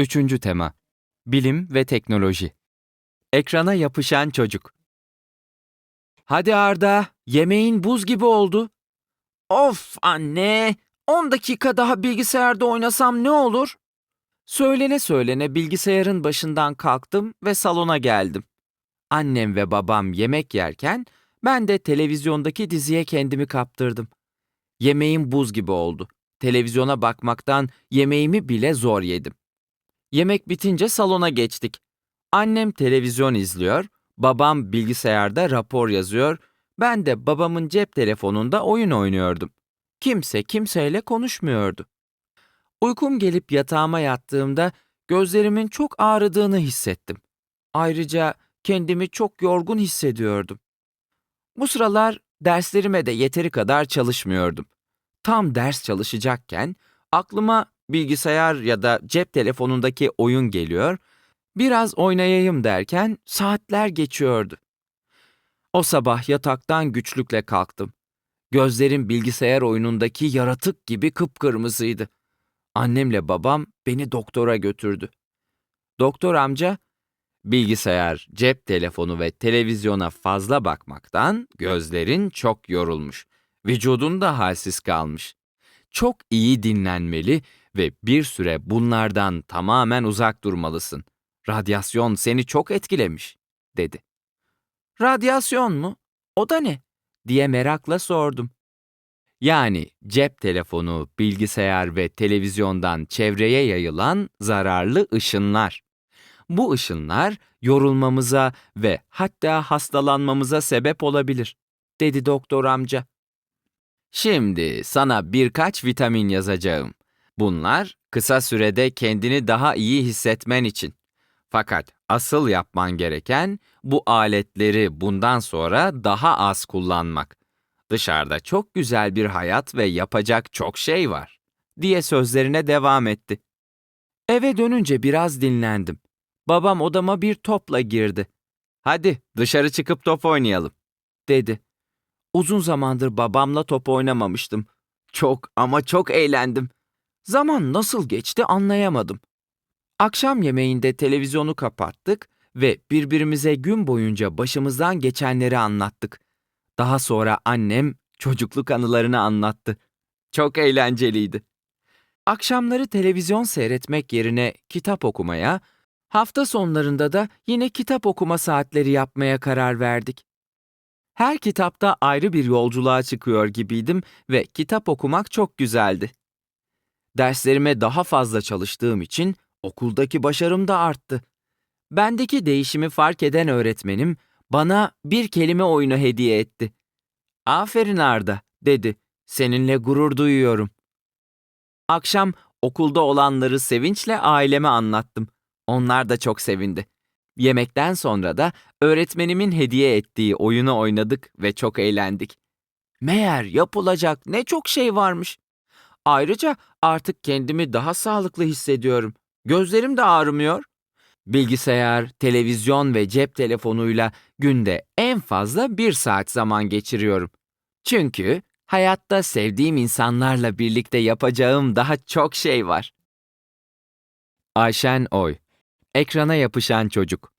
Üçüncü tema Bilim ve teknoloji Ekrana yapışan çocuk Hadi Arda, yemeğin buz gibi oldu. Of anne, 10 dakika daha bilgisayarda oynasam ne olur? Söylene söylene bilgisayarın başından kalktım ve salona geldim. Annem ve babam yemek yerken ben de televizyondaki diziye kendimi kaptırdım. Yemeğim buz gibi oldu. Televizyona bakmaktan yemeğimi bile zor yedim. Yemek bitince salona geçtik. Annem televizyon izliyor, babam bilgisayarda rapor yazıyor, ben de babamın cep telefonunda oyun oynuyordum. Kimse kimseyle konuşmuyordu. Uykum gelip yatağıma yattığımda gözlerimin çok ağrıdığını hissettim. Ayrıca kendimi çok yorgun hissediyordum. Bu sıralar derslerime de yeteri kadar çalışmıyordum. Tam ders çalışacakken aklıma bilgisayar ya da cep telefonundaki oyun geliyor, biraz oynayayım derken saatler geçiyordu. O sabah yataktan güçlükle kalktım. Gözlerim bilgisayar oyunundaki yaratık gibi kıpkırmızıydı. Annemle babam beni doktora götürdü. Doktor amca, bilgisayar, cep telefonu ve televizyona fazla bakmaktan gözlerin çok yorulmuş. Vücudun da halsiz kalmış. Çok iyi dinlenmeli ve bir süre bunlardan tamamen uzak durmalısın. Radyasyon seni çok etkilemiş, dedi. Radyasyon mu? O da ne? diye merakla sordum. Yani cep telefonu, bilgisayar ve televizyondan çevreye yayılan zararlı ışınlar. Bu ışınlar yorulmamıza ve hatta hastalanmamıza sebep olabilir, dedi doktor amca. Şimdi sana birkaç vitamin yazacağım. Bunlar kısa sürede kendini daha iyi hissetmen için. Fakat asıl yapman gereken bu aletleri bundan sonra daha az kullanmak. Dışarıda çok güzel bir hayat ve yapacak çok şey var, diye sözlerine devam etti. Eve dönünce biraz dinlendim. Babam odama bir topla girdi. Hadi dışarı çıkıp top oynayalım, dedi. Uzun zamandır babamla top oynamamıştım. Çok ama çok eğlendim. Zaman nasıl geçti anlayamadım. Akşam yemeğinde televizyonu kapattık ve birbirimize gün boyunca başımızdan geçenleri anlattık. Daha sonra annem çocukluk anılarını anlattı. Çok eğlenceliydi. Akşamları televizyon seyretmek yerine kitap okumaya, hafta sonlarında da yine kitap okuma saatleri yapmaya karar verdik. Her kitapta ayrı bir yolculuğa çıkıyor gibiydim ve kitap okumak çok güzeldi. Derslerime daha fazla çalıştığım için okuldaki başarım da arttı. Bendeki değişimi fark eden öğretmenim bana bir kelime oyunu hediye etti. Aferin Arda, dedi. Seninle gurur duyuyorum. Akşam okulda olanları sevinçle aileme anlattım. Onlar da çok sevindi. Yemekten sonra da öğretmenimin hediye ettiği oyunu oynadık ve çok eğlendik. Meğer yapılacak ne çok şey varmış. Ayrıca artık kendimi daha sağlıklı hissediyorum. Gözlerim de ağrımıyor. Bilgisayar, televizyon ve cep telefonuyla günde en fazla bir saat zaman geçiriyorum. Çünkü hayatta sevdiğim insanlarla birlikte yapacağım daha çok şey var. Ayşen Oy Ekrana yapışan çocuk